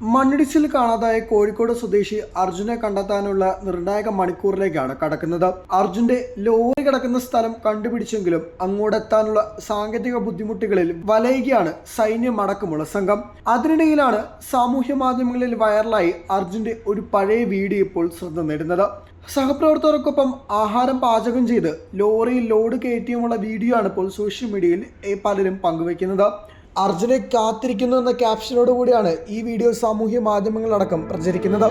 മണ്ണിടിച്ചിൽ കാണാതായ കോഴിക്കോട് സ്വദേശി അർജുനെ കണ്ടെത്താനുള്ള നിർണായക മണിക്കൂറിലേക്കാണ് കടക്കുന്നത്. അർജുന്റെ ലോറി കിടക്കുന്ന സ്ഥലം കണ്ടുപിടിച്ചെങ്കിലും അങ്ങോട്ടെത്താനുള്ള സാങ്കേതിക ബുദ്ധിമുട്ടുകളിൽ വലയുകയാണ് സൈന്യമടക്കമുള്ള സംഘം. അതിനിടയിലാണ് സാമൂഹ്യ മാധ്യമങ്ങളിൽ വൈറലായി അർജുന്റെ ഒരു പഴയ വീഡിയോ ഇപ്പോൾ ശ്രദ്ധ നേടുന്നത്. സഹപ്രവർത്തകർക്കൊപ്പം ആഹാരം പാചകം ചെയ്ത് ലോറിയിൽ ലോഡ് കയറ്റിയുമുള്ള വീഡിയോ ആണ് ഇപ്പോൾ സോഷ്യൽ മീഡിയയിൽ പലരും പങ്കുവയ്ക്കുന്നത്. അർജുനെ കാത്തിരിക്കുന്നു എന്ന ക്യാപ്ഷനോട് കൂടിയാണ് ഈ വീഡിയോ സാമൂഹ്യ മാധ്യമങ്ങളടക്കം പ്രചരിക്കുന്നത്.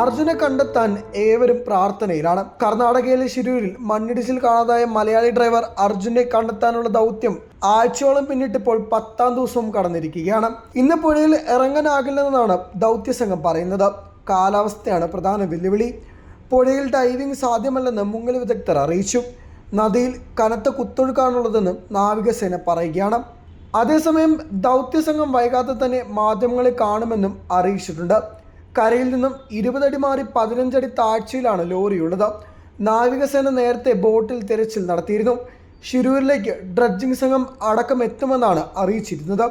അർജുനെ കണ്ടെത്താൻ ഏവരും പ്രാർത്ഥനയിലാണ്. കർണാടകയിലെ ശിരൂരിൽ മണ്ണിടിച്ചിൽ കാണാതായ മലയാളി ഡ്രൈവർ അർജുനെ കണ്ടെത്താനുള്ള ദൗത്യം ആഴ്ചയോളം പിന്നിട്ടിപ്പോൾ പത്താം ദിവസവും കടന്നിരിക്കുകയാണ്. ഇന്ന് പുഴയിൽ ഇറങ്ങാനാകില്ലെന്നാണ് ദൗത്യസംഘം പറയുന്നത്. കാലാവസ്ഥയാണ് പ്രധാന വെല്ലുവിളി. പുഴയിൽ ഡൈവിംഗ് സാധ്യമല്ലെന്ന് മുങ്ങൽ വിദഗ്ധർ അറിയിച്ചു. നദിയിൽ കനത്ത കുത്തൊഴുക്കാണുള്ളതെന്ന് നാവികസേന പറയുകയാണ്. അതേസമയം ദൗത്യസംഘം വൈകാതെ തന്നെ മാധ്യമങ്ങളെ കാണുമെന്നും അറിയിച്ചിട്ടുണ്ട്. കരയിൽ നിന്നും ഇരുപതടി മാറി പതിനഞ്ചടി താഴ്ചയിലാണ് ലോറിയുള്ളത് നാവികസേന നേരത്തെ ബോട്ടിൽ തിരച്ചിൽ നടത്തിയിരുന്നു. ഷിരൂരിലേക്ക് ഡ്രഡ്ജിംഗ് സംഘം അടക്കം എത്തുമെന്നാണ് അറിയിച്ചിരുന്നത്.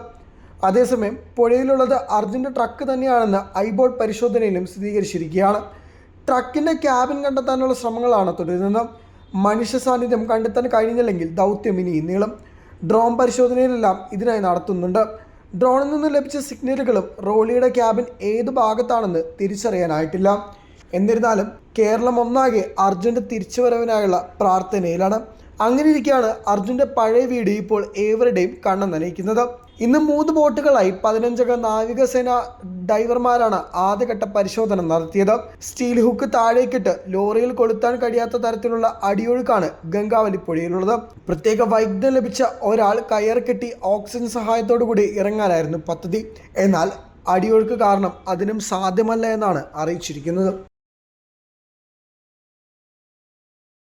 അതേസമയം പുഴയിലുള്ളത് അർജുന്റെ ട്രക്ക് തന്നെയാണെന്ന് ഐബോട്ട് പരിശോധനയിലും സ്ഥിരീകരിച്ചിരിക്കുകയാണ്. ട്രക്കിന്റെ ക്യാബിൻ കണ്ടെത്താനുള്ള ശ്രമങ്ങളാണ് തുടരുന്നത്. മനുഷ്യ സാന്നിധ്യം കണ്ടെത്താൻ കഴിഞ്ഞില്ലെങ്കിൽ ദൗത്യം ഇനി നീളും. ഡ്രോൺ പരിശോധനയിലെല്ലാം ഇതിനായി നടത്തുന്നുണ്ട്. ഡ്രോണിൽ നിന്ന് ലഭിച്ച സിഗ്നലുകളും റോളിയുടെ ക്യാബിൻ ഏത് ഭാഗത്താണെന്ന് തിരിച്ചറിയാനായിട്ടില്ല. എന്നിരുന്നാലും കേരളം ഒന്നാകെ അർജുന്റെ തിരിച്ചുവരവിനായുള്ള പ്രാർത്ഥനയിലാണ്. അങ്ങനെ ഇരിക്കെയാണ് അർജുന്റെ പഴയ വീഡിയോ ഇപ്പോൾ ഏവരുടെയും കണ്ണ് നനയിക്കുന്നത് ഇന്ന് മൂന്ന് ബോട്ടുകളായി പതിനഞ്ചംഗ നാവികസേന ഡൈവർമാരാണ് ആദ്യഘട്ട പരിശോധന നടത്തിയത്. സ്റ്റീൽ ഹുക്ക് താഴേക്കിട്ട് ലോറിയിൽ കൊളുത്താൻ കഴിയാത്ത തരത്തിലുള്ള അടിയൊഴുക്കാണ് ഗംഗാവലി പുഴയിലുള്ളത്. പ്രത്യേക വൈദ്യുതം ലഭിച്ച ഒരാൾ കയർ കെട്ടി ഓക്സിജൻ സഹായത്തോടു കൂടി ഇറങ്ങാനായിരുന്നു പദ്ധതി. എന്നാൽ അടിയൊഴുക്ക് കാരണം അതിനും സാധ്യമല്ല എന്നാണ് അറിയിച്ചിരിക്കുന്നത്.